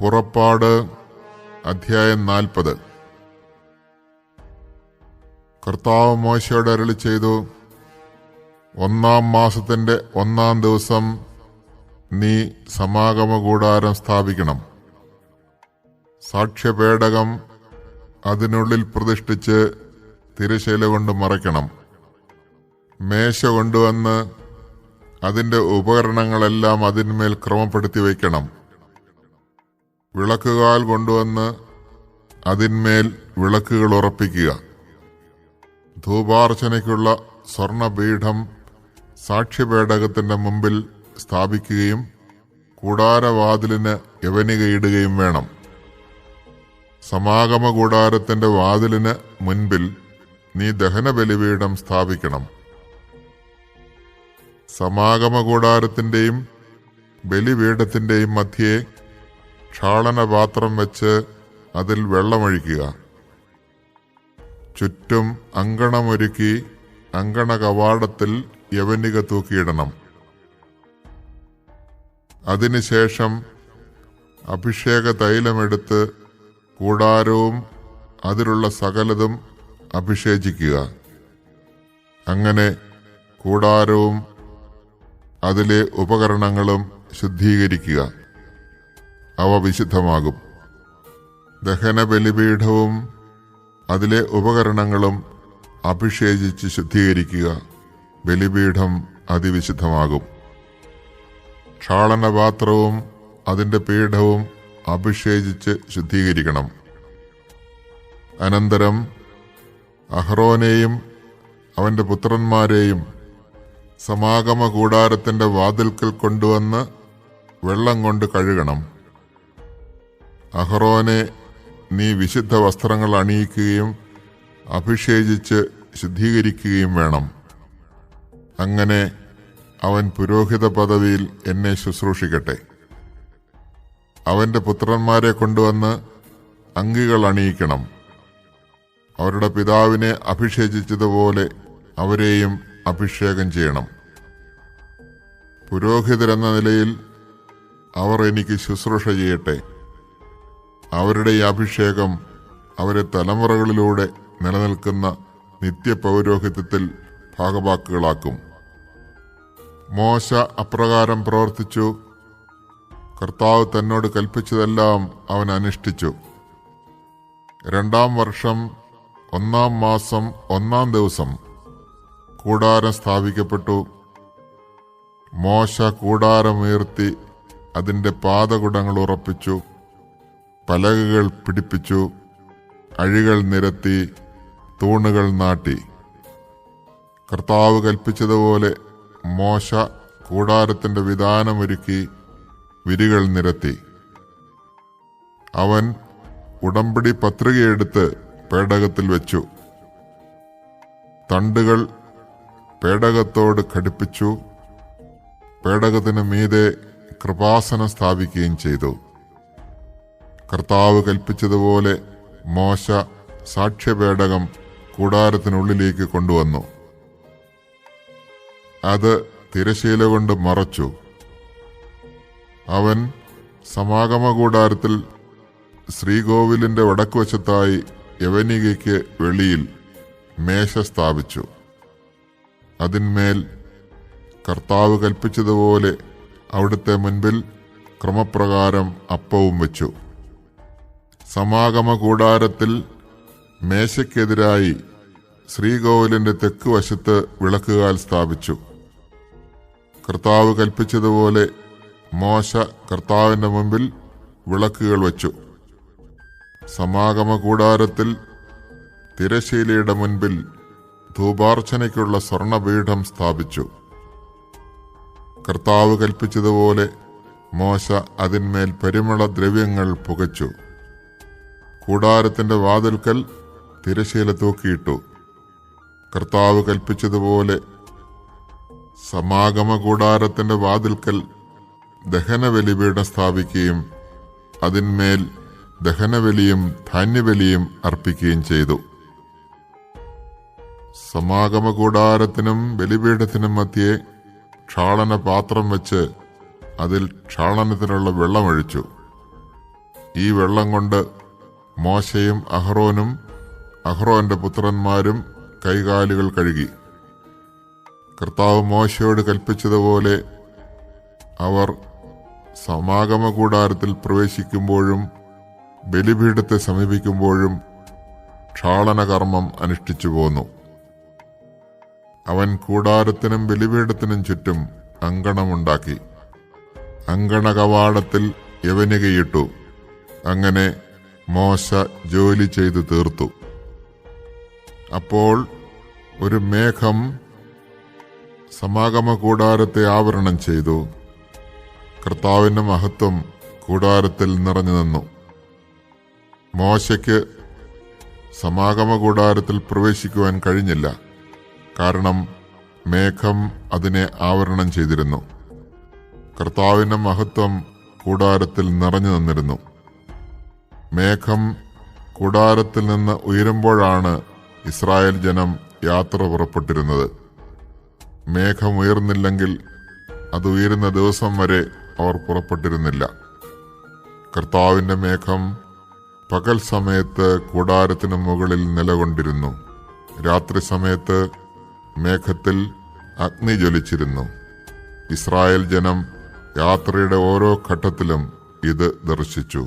പുറപ്പാട് അധ്യായം നാൽപ്പത്. കർത്താവ് മോശയോട് അരളി ചെയ്തു ഒന്നാം മാസത്തിന്റെ ഒന്നാം ദിവസം നീ സമാഗമ കൂടാരം സ്ഥാപിക്കണം. സാക്ഷ്യപേടകം അതിനുള്ളിൽ പ്രതിഷ്ഠിച്ച് തിരശീല കൊണ്ട് മറയ്ക്കണം. മേശ കൊണ്ടുവന്ന് അതിന്റെ ഉപകരണങ്ങളെല്ലാം അതിന്മേൽ ക്രമപ്പെടുത്തി വയ്ക്കണം. വിളക്കുകാൽ കൊണ്ടുവന്ന് അതിന്മേൽ വിളക്കുകൾ ഉറപ്പിക്കുക. ധൂപാർച്ചനയ്ക്കുള്ള സ്വർണപീഠം സാക്ഷ്യപേടകത്തിന്റെ മുമ്പിൽ സ്ഥാപിക്കുകയും കൂടാരവാതിലിന് യവനികയിടുകയും വേണം. സമാഗമ കൂടാരത്തിന്റെ വാതിലിന് മുൻപിൽ നീ ദഹനബലിപീഠം സ്ഥാപിക്കണം. സമാഗമ കൂടാരത്തിന്റെയും ബലിപീഠത്തിന്റെയും മധ്യേ ക്ഷാളനപാത്രം വെച്ച് അതിൽ വെള്ളമൊഴിക്കുക. ചുറ്റും അങ്കണമൊരുക്കി അങ്കണ കവാടത്തിൽ യവനിക തൂക്കിയിടണം. അതിനുശേഷം അഭിഷേക തൈലമെടുത്ത് കൂടാരവും അതിലുള്ള സകലതും അഭിഷേചിക്കുക. അങ്ങനെ കൂടാരവും അതിലെ ഉപകരണങ്ങളും ശുദ്ധീകരിക്കുക. അവ വിശുദ്ധമാകും. ദഹന ബലിപീഠവും അതിലെ ഉപകരണങ്ങളും അഭിഷേചിച്ച് ശുദ്ധീകരിക്കുക. ബലിപീഠം അതിവിശുദ്ധമാകും. ക്ഷാളനപാത്രവും അതിന്റെ പീഠവും അഭിഷേചിച്ച് ശുദ്ധീകരിക്കണം. അനന്തരം അഹ്റോനെയും അവന്റെ പുത്രന്മാരെയും സമാഗമ കൂടാരത്തിന്റെ വാതിൽക്കൽ കൊണ്ടുവന്ന് വെള്ളം കൊണ്ട് കഴുകണം. അഹ്റോനെ നീ വിശുദ്ധ വസ്ത്രങ്ങൾ അണിയിക്കുകയും അഭിഷേചിച്ച് ശുദ്ധീകരിക്കുകയും വേണം. അങ്ങനെ അവൻ പുരോഹിത പദവിയിൽ എന്നെ ശുശ്രൂഷിക്കട്ടെ. അവന്റെ പുത്രന്മാരെ കൊണ്ടുവന്ന് അങ്കികൾ അണിയിക്കണം. അവരുടെ പിതാവിനെ അഭിഷേചിച്ചതുപോലെ അവരെയും അഭിഷേകം ചെയ്യണം. പുരോഹിതരെന്ന നിലയിൽ അവർ എനിക്ക് ശുശ്രൂഷ ചെയ്യട്ടെ. അവരുടെ ഈ അഭിഷേകം അവരെ തലമുറകളിലൂടെ നിലനിൽക്കുന്ന നിത്യപൗരോഹിത്യത്തിൽ ഭാഗവാക്കുകളാക്കും. മോശ അപ്രകാരം പ്രവർത്തിച്ചു. കർത്താവ് തന്നോട് കൽപ്പിച്ചതെല്ലാം അവൻ അനുഷ്ഠിച്ചു. രണ്ടാം വർഷം ഒന്നാം മാസം ഒന്നാം ദിവസം കൂടാരം സ്ഥാപിക്കപ്പെട്ടു. മോശ കൂടാരമുയർത്തി അതിന്റെ പാതകുടങ്ങൾ ഉറപ്പിച്ചു. പലകകൾ പിടിപ്പിച്ചു അഴികൾ നിരത്തി തൂണുകൾ നാട്ടി. കർത്താവ് കൽപ്പിച്ചതുപോലെ മോശ കൂടാരത്തിന്റെ വിധാനമൊരുക്കി വിരികൾ നിരത്തി. അവൻ ഉടമ്പടി പത്രികയെടുത്ത് പേടകത്തിൽ വെച്ചു. തണ്ടുകൾ പേടകത്തോട് ഘടിപ്പിച്ചു. പേടകത്തിന് മീതെ കൃപാസനം സ്ഥാപിക്കുകയും ചെയ്തു. കർത്താവ് കൽപ്പിച്ചതുപോലെ മോശ സാക്ഷ്യപേടകം കൂടാരത്തിനുള്ളിലേക്ക് കൊണ്ടുവന്നു. അത് തിരശീല കൊണ്ട് മറച്ചു. അവൻ സമാഗമ കൂടാരത്തിൽ ശ്രീകോവിലിന്റെ വടക്കുവശത്തായി യവനികയ്ക്ക് വെളിയിൽ മേശ സ്ഥാപിച്ചു. അതിന്മേൽ കർത്താവ് കൽപ്പിച്ചതുപോലെ അവിടുത്തെ മുൻപിൽ ക്രമപ്രകാരം അപ്പവും വെച്ചു. സമാഗമ കൂടാരത്തിൽ മേശയ്ക്കെതിരായി ശ്രീകോവിലിന്റെ തെക്ക് വശത്ത് വിളക്കുകാൽ സ്ഥാപിച്ചു. കർത്താവ് കൽപ്പിച്ചതുപോലെ മോശ കർത്താവിന്റെ മുമ്പിൽ വിളക്കുകൾ വച്ചു. സമാഗമ കൂടാരത്തിൽ തിരശീലയുടെ മുൻപിൽ ധൂപാർച്ചനയ്ക്കുള്ള സ്വർണപീഠം സ്ഥാപിച്ചു. കർത്താവ് കൽപ്പിച്ചതുപോലെ മോശ അതിന്മേൽ പരിമള ദ്രവ്യങ്ങൾ പുകച്ചു. കൂടാരത്തിന്റെ വാതിൽക്കൽ തിരശീല തൂക്കിയിട്ടു. കർത്താവ് കൽപ്പിച്ചതുപോലെ സമാഗമ കൂടാരത്തിന്റെ വാതിൽക്കൽ ദഹനബലിപീഠം സ്ഥാപിക്കുകയും അതിന്മേൽ ദഹനബലിയും ധാന്യബലിയും അർപ്പിക്കുകയും ചെയ്തു. സമാഗമ കൂടാരത്തിനും ബലിപീഠത്തിനും മധ്യേ ക്ഷാളന പാത്രം വെച്ച് അതിൽ ക്ഷാളനത്തിനുള്ള വെള്ളമൊഴിച്ചു ഈ വെള്ളം കൊണ്ട് മോശയും അഹ്റോനും അഹ്റോന്റെ പുത്രന്മാരും കൈകാലുകൾ കഴുകി. കർത്താവ് മോശയോട് കൽപ്പിച്ചതുപോലെ അവർ സമാഗമ കൂടാരത്തിൽ പ്രവേശിക്കുമ്പോഴും ബലിപീഠത്തെ സമീപിക്കുമ്പോഴും ക്ഷാളനകർമ്മം അനുഷ്ഠിച്ചു പോന്നു. അവൻ കൂടാരത്തിനും ബലിപീഠത്തിനും ചുറ്റും അങ്കണമുണ്ടാക്കി. അങ്കണ കവാടത്തിൽ യവനികയിട്ടു. അങ്ങനെ മോശ ജോലി ചെയ്തു തീർത്തു. അപ്പോൾ ഒരു മേഘം സമാഗമ കൂടാരത്തെ ആവരണം ചെയ്തു. കർത്താവിന്റെ മഹത്വം കൂടാരത്തിൽ നിറഞ്ഞു നിന്നു. മോശയ്ക്ക് സമാഗമ കൂടാരത്തിൽ പ്രവേശിക്കുവാൻ കഴിഞ്ഞില്ല. കാരണം മേഘം അതിനെ ആവരണം ചെയ്തിരുന്നു. കർത്താവിന്റെ മഹത്വം കൂടാരത്തിൽ നിറഞ്ഞു നിന്നിരുന്നു. മേഘം കൂടാരത്തിൽ നിന്ന് ഉയരുമ്പോഴാണ് ഇസ്രായേൽ ജനം യാത്ര പുറപ്പെട്ടിരുന്നത്. മേഘം ഉയർന്നില്ലെങ്കിൽ അത് ഉയരുന്ന ദിവസം വരെ അവർ പുറപ്പെട്ടിരുന്നില്ല. കർത്താവിന്റെ മേഘം പകൽ സമയത്ത് കൂടാരത്തിന് മുകളിൽ നിലകൊണ്ടിരുന്നു. രാത്രി സമയത്ത് മേഘത്തിൽ അഗ്നി ജ്വലിച്ചിരുന്നു. ഇസ്രായേൽ ജനം യാത്രയുടെ ഓരോ ഘട്ടത്തിലും ഇത് ദർശിച്ചു.